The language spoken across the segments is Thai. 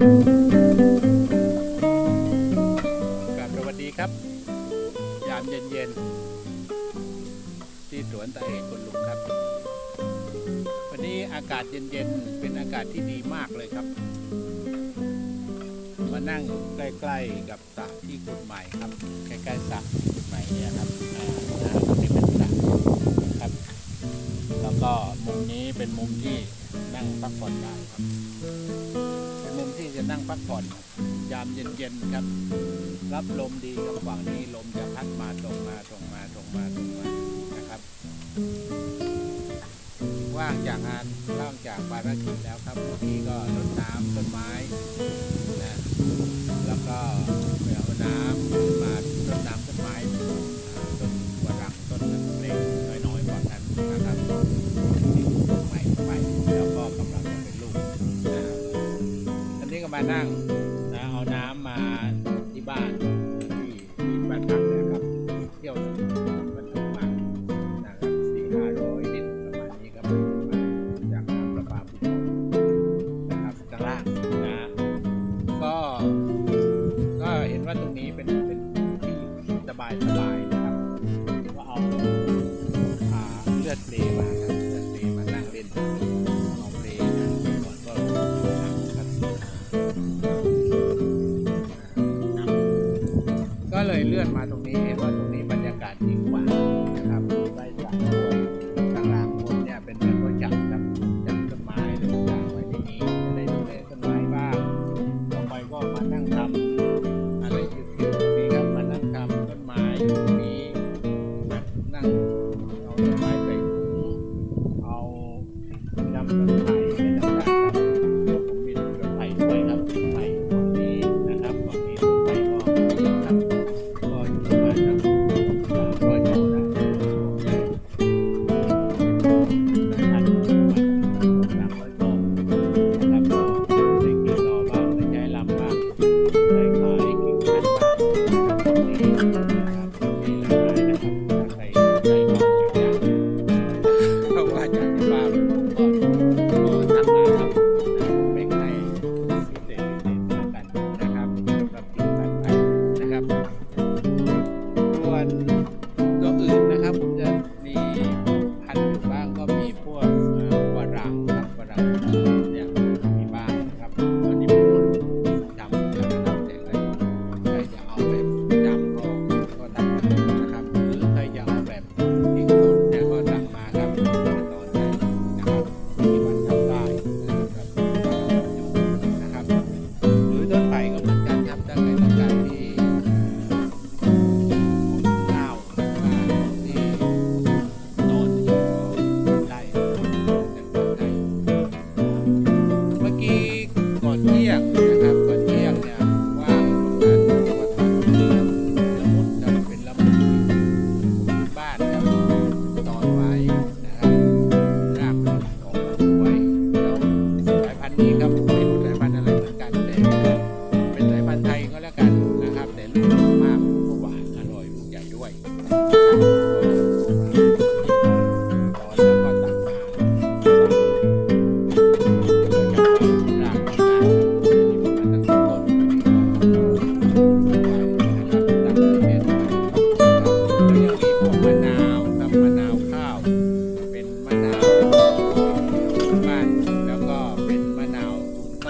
กราบสวัสดีครับ ยามเย็นๆ ที่สวนตาเอกคนลุงครับ วันนี้อากาศเย็นๆ เป็นอากาศที่ดีมากเลยครับ มานั่งใกล้ๆกับสระที่ขุดใหม่ครับ ใกล้ๆสระขุดใหม่เนี่ยครับน้ำตรงนี้เป็นสระครับ แล้วก็มุมนี้เป็นมุมที่นั่งพักผ่อนได้ครับ เป็นมุมที่จะนั่งพักผ่อนยามเย็นๆครับ รับลมดีครับฝั่งนี้ลมจะพัดมาตรงมาตรงมาตรงมาตรงมานะครับว่างจากงานว่างจากภารกิจแล้วครับวันนี้ก็รดน้ำต้นไม้นะแล้วก็ไปเอาน้ำขึ้นมารดน้ำานั่งนะเอาน้ำมาที่บ้านที่ที่บ้านพักนี่ยครับเที่ยวบรรทุกมานะครับสี่ห้าร้อยลิตรประมาณนี้ครับมาจากน้ำประปาภูเขานะครับข้างล่างนะก็ก็เห็นว่าตรงนี้เป็นเป็นที่สบายสบายนะครับก็เอาอ่าเลือดเปลมาครับ เอ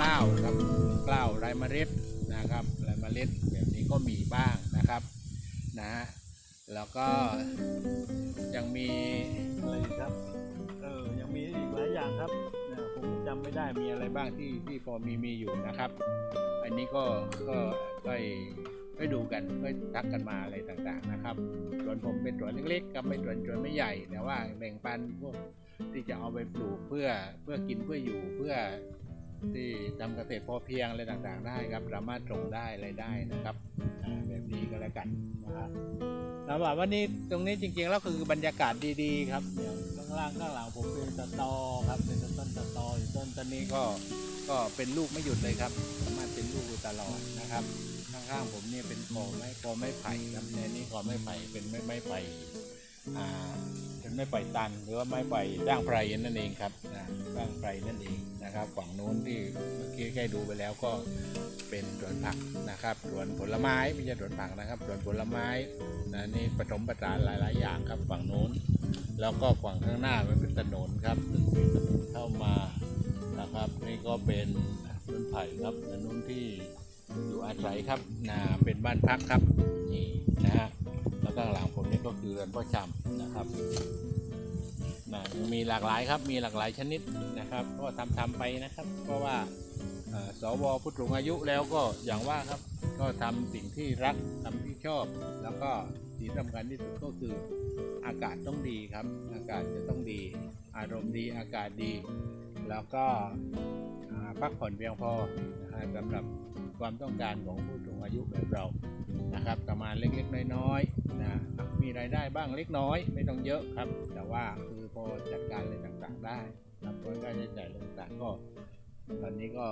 กล้าวครับกล้าวไรเมล็ดนะครับไรเมล็ดแบบนี้ก็มีบ้างนะครับนะฮะแล้วก็ยังมีอะไรอีกครับเออยังมีอีกหลายอย่างครับนะผมจำไม่ได้มีอะไรบ้างที่ที่พอมีมีอยู่นะครับ อันนี้ก็ก็ก็ก็ดูกันก็ทักกันมาอะไรต่างๆนะครับส่วนผมเป็นสวนเล็กๆกับเป็นสวนสวนไม่ใหญ่แต่ว่าแบ่งปันพวกที่จะเอาไปปลูกเพื่อเพื่อกินเพื่ออยู่เพื่อ ที่ทำเกษตรพอเพียงอะไรต่างๆได้ครับ สามารถส่งได้อะไรได้นะครับแบบนี้ก็แล้วกันนะครับสำหรับวันนี้ตรงนี้จริงๆแล้วคือบรรยากาศดีๆ ครับอย่างข้างล่างข้างหลังผมเป็นสตอครับเป็นต้นสตออยู่ต้นต้นนี้ก็ก็เป็นลูกไม่หยุดเลยครับสามารถเป็นลูกอยู่ตลอดนะครับ ข้างๆผมเนี่ยเป็นกอไม้กอไม้ไผ่ครับในนี้กอไม้ไผ่เป็นไม้ไม้ไผ่อ่าเป็นไม้ไผ่ตันหรือว่าไม้ไผ่ด่างไพรนั่นเองครับนะ ด่างไพรนั่นเองนะครับ ฝั่งนู้นที่เมื่อกี้ใกล้ดูไปแล้วก็เป็นสวนผักนะครับสวนผลไม้ไม่ใช่สวนผักนะครับสวนผลไม้นะนี่ผสมผสานหลาย ๆ อย่างครับฝั่งนู้น แล้วก็ฝั่งข้างหน้ามันเป็นถนนครับเป็นถนนเข้ามานะครับ นี่ก็เป็นต้นไผ่ครับถนนที่อยู่อาศัยครับนะเป็นบ้านพักครับนี่นะฮะแล้วก็ข้างหลังผมนี่ก็คือเรือนพ่อชำนะครับ มีหลากหลายครับมีหลากหลายชนิดนะครับ ก็ทำทำไปนะครับ เพราะว่าสวผู้สูงอายุแล้วก็อย่างว่าครับ ก็ทำสิ่งที่รักทำที่ชอบ แล้วก็ที่สำคัญที่สุดก็คืออากาศต้องดีครับ อากาศจะต้องดี อารมณ์ดีอากาศดี แล้วก็พักผ่อนเพียงพอนะฮะสำหรับความต้องการของผู้สูงอายุแบบเรา นะครับประมาณเล็กๆน้อยๆนะมีรายได้บ้างเล็กน้อย ไม่ต้องเยอะครับ แต่ว่าคือพอจัดการอะไรต่างๆได้ครับเพราะค่าใช้จ่ายอะไรต่างๆก็ ตอนนี้ก็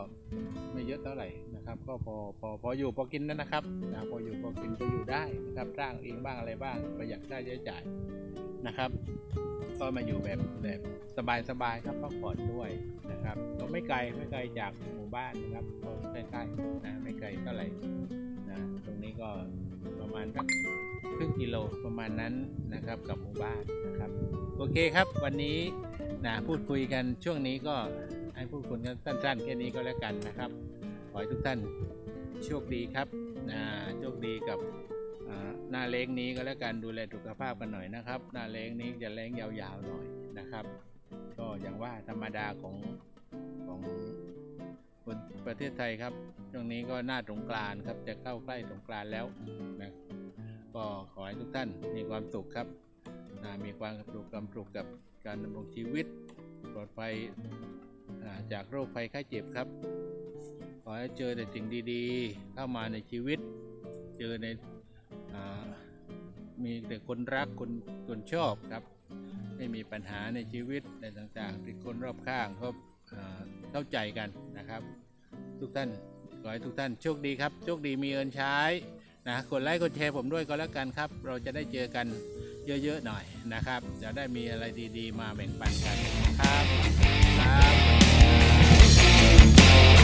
ไม่เยอะเท่าไหร่นะครับ ก็พอพอพออยู่พอกินนะนะครับนะพออยู่พอกินก็อยู่ได้นะครับร้างเองบ้างอะไรบ้างประหยัดค่าใช้จ่ายนะครับก็มาอยู่แบบแบบสบายๆครับพักผ่อนด้วยนะครับก็ไม่ไกลไม่ไกลจากหมู่บ้านนะครับก็ใกล้ๆนะไม่ไกลเท่าไหร่นะตรงนี้ก็ประมาณสักครึ่งกิโลประมาณนั้นนะครับกับหมู่บ้านนะครับ โอเคครับวันนี้นะพูดคุยกันช่วงนี้ก็ ให้พูดคุยกันสั้นๆ แค่นี้ก็แล้วกันนะครับ ขอให้ทุกท่านโชคดีครับนะโชคดีกับหน้าเล้งนี้ก็แล้วกันดูแลสุขภาพกันหน่อยนะครับ หน้าเล้งนี้จะเล้งยาวๆหน่อยนะครับ ก็อย่างว่าธรรมดาของของคนประเทศไทยครับช่วงนี้ก็หน้าสงกรานต์ครับจะเข้าใกล้สงกรานต์แล้วนะก็ขอให้ทุกท่านมีความสุขครับมีความสุขความสุขกับการดำรงชีวิตปลอดภัย จากโรคภัยไข้เจ็บครับ ขอให้เจอแต่สิ่งดีๆ เข้ามาในชีวิต เจอในอมีแต่คนรักคนคนชอบครับ ไม่มีปัญหาในชีวิตในต่างๆ ที่คนรอบข้างเขาอ่เข้าใจกันนะครับ ทุกท่านขอให้ทุกท่านโชคดีครับ โชคดีมีเงินใช้นะกดไลค์กดแชร์ผมด้วยก็แล้วกันครับ เราจะได้เจอกันเยอะๆหน่อยนะครับ จะได้มีอะไรดีๆ มาแบ่งปันกันนะครับ ครับ